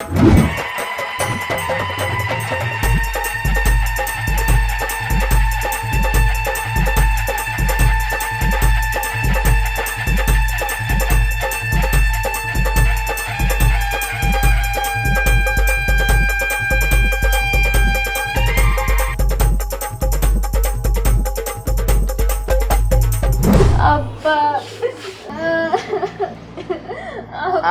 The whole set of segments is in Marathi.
you.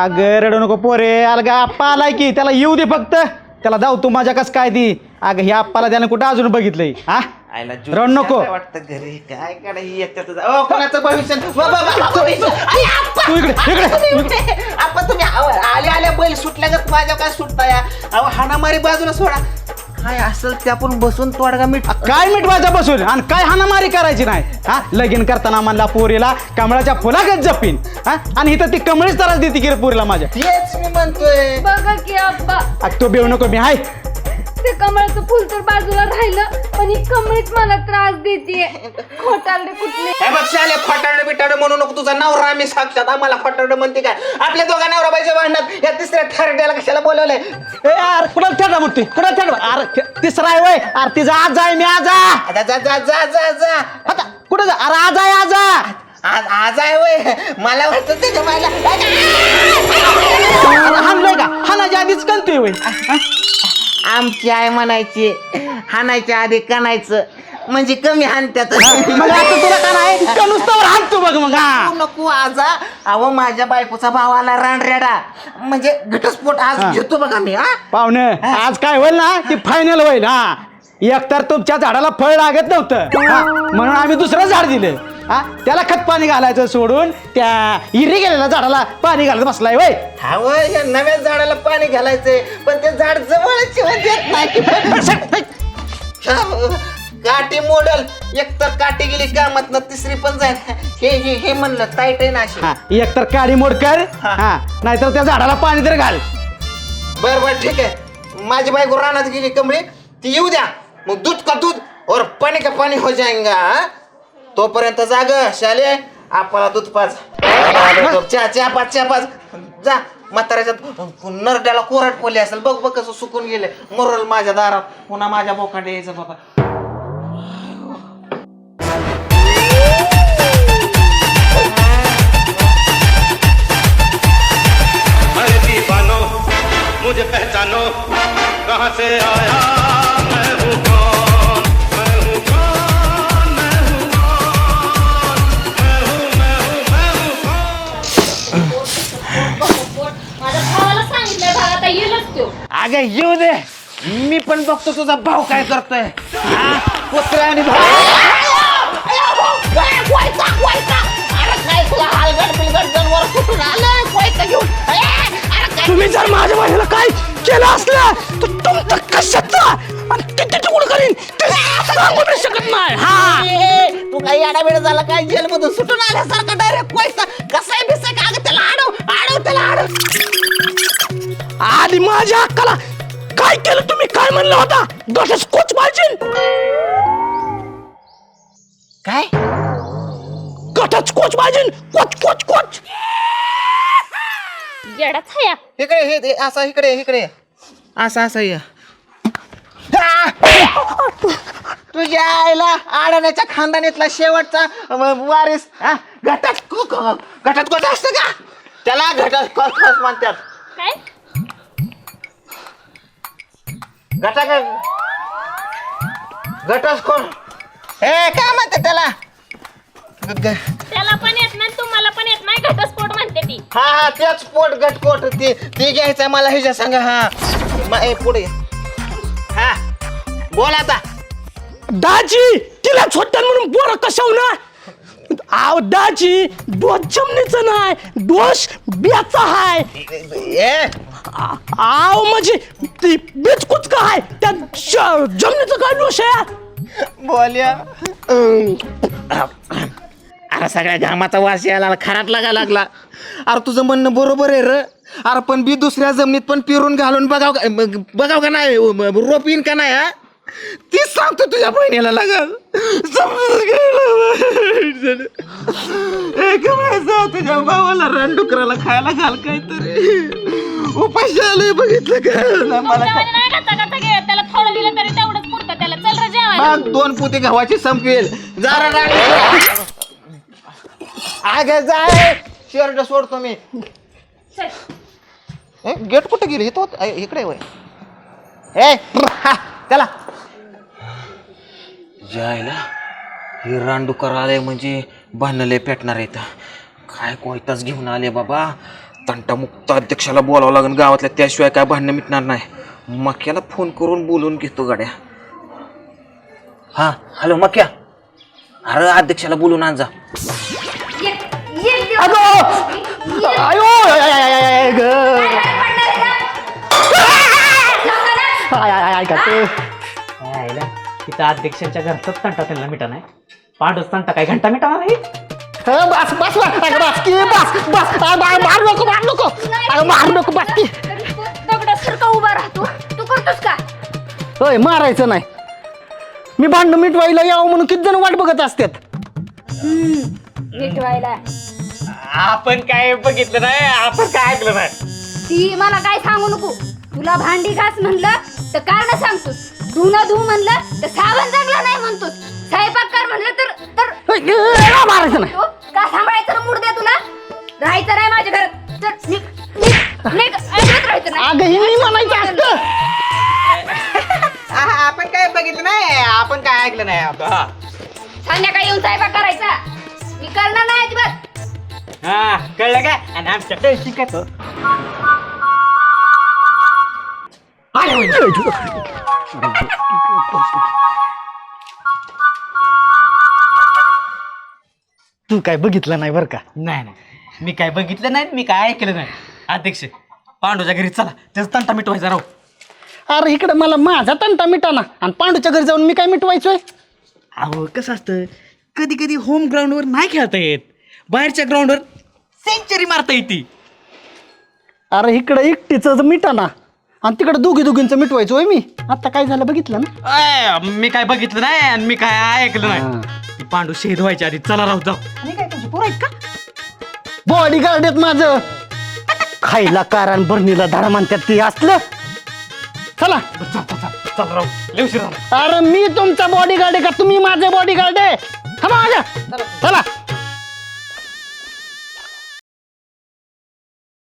अगं रडू नको पोरे. अलगा आप्पा आलाय की त्याला येऊ दे फक्त. त्याला जाऊ तू माझ्या कस काय ती? अगं हे आप्पाला त्यानं कुठं अजून बघितलंय? हा? आयला रड नको. वाटतं घरी. काय काढाय येतात ओ कोणाचं भविष्य? वा, वा, वा, भविष्य. आई, आप्पा, तू इकडे, आप्पा, इकडे, तुम्ही इकडे. आप्पा तुम्ही आव- आल्या आल्या बैल सुटल्या का माझ्या काय सुटता या अहो हाणामारी बाजूला सोडा. काय असेल ते आपण बसून तोडगा मीठ काय मिटवायचं बसून आणि काय हाणामारी करायची नाही? हा? लगीन करताना म्हणला पोरीला कमळाच्या फुलागत जपीन. हा? आणि इथं ती कमळीच त्रास देते की रे पोरीला माझ्या. तेच मी म्हणतोय. बघा की तो बेव नको मी हाय ते कमळाचं फुल तर बाजूला राहिलं पण ही कमळीच मला त्रास देते खोटारडे कुठले? हे बघ शाले फटाड बिटाड म्हणू नको तुझा. नवरा मी साक्षात आम्हाला फटाड म्हणते काय? आपल्या दोघा नवरा बाईच्या भांडणात. या तिसऱ्या थर्ड्याला कशाला बोलवलंय? ए यार कुणाला थेटा म्हणते कुणाला थेटा अरे थे- तिसरा आहे वय. अरे तिचा आज आहे मी आज. आहे. आता जा जा जा जा जा. आता कुठं जा? अरे आज आहे आज. आहे. आज आज आहे वय. मला वाटतं त्याच्या मला अरे हाणलोय का? हाणाच्या आधीच कळतोय वय. आमची आई म्हणायची हाणायच्या आधी कणायचं म्हणजे कमी हाणत्यात मग आता तुला का नाही का नुसतं हाणतो बघ मग हा. नको आजा अहो माझ्या बायकोचा भाव आला रानरेडा. म्हणजे घटस्फोट आज. घेतो बघा मी हा. पाहुणं आज काय होईल ना ती फायनल होईल हा. एकतर तुमच्या झाडाला फळ लागत नव्हतं हा, म्हणून आम्ही दुसरं झाड दिलं. हा? त्याला खत पाणी घालायचं सोडून त्या इरी गेलेल्या झाडाला पाणी घालत बसलाय वय. हा वय या नव्या झाडाला पाणी घालायचंय. पण ते झाड जवळच देत नाही हा, काठी मोडल. एक तर काठी गेली कामात ना तिसरी पण जाईल हे हे हे म्हणलं ताईट आहे ना अशी. हा एकतर काडी मोड कर. हा. नाहीतर त्या झाडाला पाणी तर घाल. बर बर ठीक आहे. माझी बायको रानात गेली कमळी. ती येऊ द्या. मग दूध का दूध? और पाणी का पाणी हो जाएगा हा? तोपर्यंत जाग शाले. आपला दूध पाच चहा चहा पाच चहा पाच जा. म्हाताऱ्याच्यात नरड्याला कोराट पोली असेल. बघ बघ कसं सुकून गेले. मरल माझ्या दारात. पुन्हा माझ्या बोकांडे यायचं बाबा. अगं येऊ दे. मी पण बघतो तुझा भाऊ काय करतोय. हा? कुत्रा आणि भाऊ. तुम्ही जर माझ्या महिला काय केलं असलं तर तुमचं कशाचा? आणि किती तुकड करीन? ते सांगू नाही शकत नाही. हा. तू काही वेळ झाला काय? जेल मधून सुटून आल्यासारखा डायरेक्ट पैसा. कसाय बिसाय का अगं त्याला आडव आडव त्याला आडव. आधी माझ्या अक्काला काय केलं तुम्ही? काय म्हणलं होता? डोक्यास कोच पाहिजे? काय? गटाच कोच पाहिजे? Coach coach coach! येडा छाया इकडे हे असं इकडे इकडे. असं असं ये. तुझ्या आईला आडण्याच्या खानदानीतला शेवटचा अं, वारीस हा? घटात को- को- घटात कोण असतं का? त्याला घटात कोच कोच म्हणतात. काय? घटा का घटच कोण? हे काय म्हणतात त्याला? ग- ग- त्याला पण येत नाही तुम्हाला पण येत नाही घटस्फोट म्हणते ती. हा हा तेच पोट गटकोट ते ते घ्यायचं मला ह्याच्या सांग हा. म- ए, पुढे. हा. बोल आता. दाजी तिला छोट्यान म्हणून बोर कशाव आव दाजी दोष जमनीचं नाही दोष बियाचा हाय. ए आव म्हणजे ती बेचकुच का हाय? त्या जमिनीचं काय दोष आहे? बोल्या. अरे सगळ्या घामाचा वास यायला खराट लागा लागला. अरे तुझं म्हणणं बरोबर आहे र. अरे पण बी दुसऱ्या जमिनीत पण पिरून घालून बघाव का बघाव का नाही? रोप येईन का नाही हा? ती सांगतो तुझ्या बहिणीला लागल. तुझ्या भावाला रानडुकराला खायला घाल काहीतरी. आलोय बघितलं का मला नाही का त्याला थोडं दिलं तरी तेवढंच पुरतं. त्याला चल रे जेवायला. मग दोन पुती गव्हाची संपवेल. जरा आग जाय. शर्ट सोडतो मी. चल. गेट कुठे गेली? तो इकडे वय. ए हा, चला. जायला हे रानडुकर आले म्हणजे भांडणले पेटणार आहेत. काय कोयताच घेऊन आले बाबा. तंटामुक्त अध्यक्षाला बोलावं लागेल गावातल्या त्याशिवाय काय भांडणं मिटणार नाही मक्याला फोन करून बोलून घेतो गाड्या हा हॅलो मक्या अरे अध्यक्षाला बोलून आण जा? यायला तिथं अध्यक्षांच्या घरचाच तंटा त्यांना मिटा नाही पांडूच तंटा काय घंटा मिटा नाही ह, बस बस बस अगं, बस की बस बस आ, मार मार नको मार नको. अगं, मार नको बस की दगडासारखा उभा राहतो तू. करतोस का? होय मारायचं नाही. मी भांडण मिटवायला यावं म्हणून किती जण वाट बघत असतात. मिटवायला. आपण काय बघितलं नाही आपण काय ऐकलं नाही. ती मला काय सांगू नको. तुला भांडी घास म्हणलं तर कारण सांगतोस धुणं धु म्हणलं तर साबण चांगला नाही म्हणतोस स्वयंपाक कर म्हणलं तर तर होय, अ, मारायचं नाही. तो का सांभाळायचं मूड द्या तुला? राहायचं नाही माझ्या घरात. चल, निघ, निघ, निघ. अजिबात राहायचं नाही. अगं ही म्हणायचं असतं. आपण काय बघितलं नाही. आपण काय ऐकलं नाही संध्याकाळी येऊन स्वयंपाक करायचा. मी करणार नाही अजिबात. हा कळलं काय आणि आमच्या शिकतो तू काय बघितलं नाही बरं का? नाही नाही. मी काय बघितलं नाही मी काय ऐकलं नाही. अध्यक्ष पांडूच्या घरी चला. त्याचा तंटा मिटवायचा राहू अरे इकडे मला माझा तंटा मिटाना. आणि पांडूच्या घरी जाऊन मी काय मिटवायचोय? अहो कसं असतं? कधी कधी होम ग्राउंडवर नाही खेळता येत. बाहेरच्या ग्राउंडवर सेंचुरी मारता येते. अरे इकडे एकटीच मिटाना. आणि तिकडे दोघी दोघींचं मिटवायचं होय मी. आता काय झालं बघितलं ना? अय, मी काय बघितलं नाही आणि मी काय ऐकलं नाही. पांडू शहीद व्हायच्या आधी. चला राहू जाऊ. आणि काय तुमची पोरं आहेत का? बॉडी गार्ड आहेत माझं. खायला कारण बरणीला धडा म्हणतात ते असलं. चला. चल चल चल चल राहू. लय उशीर झाला. अरे मी तुमचा बॉडी गार्ड आहे का? तुम्ही माझे बॉडी गार्ड आहे. थांबा माझ्या चला.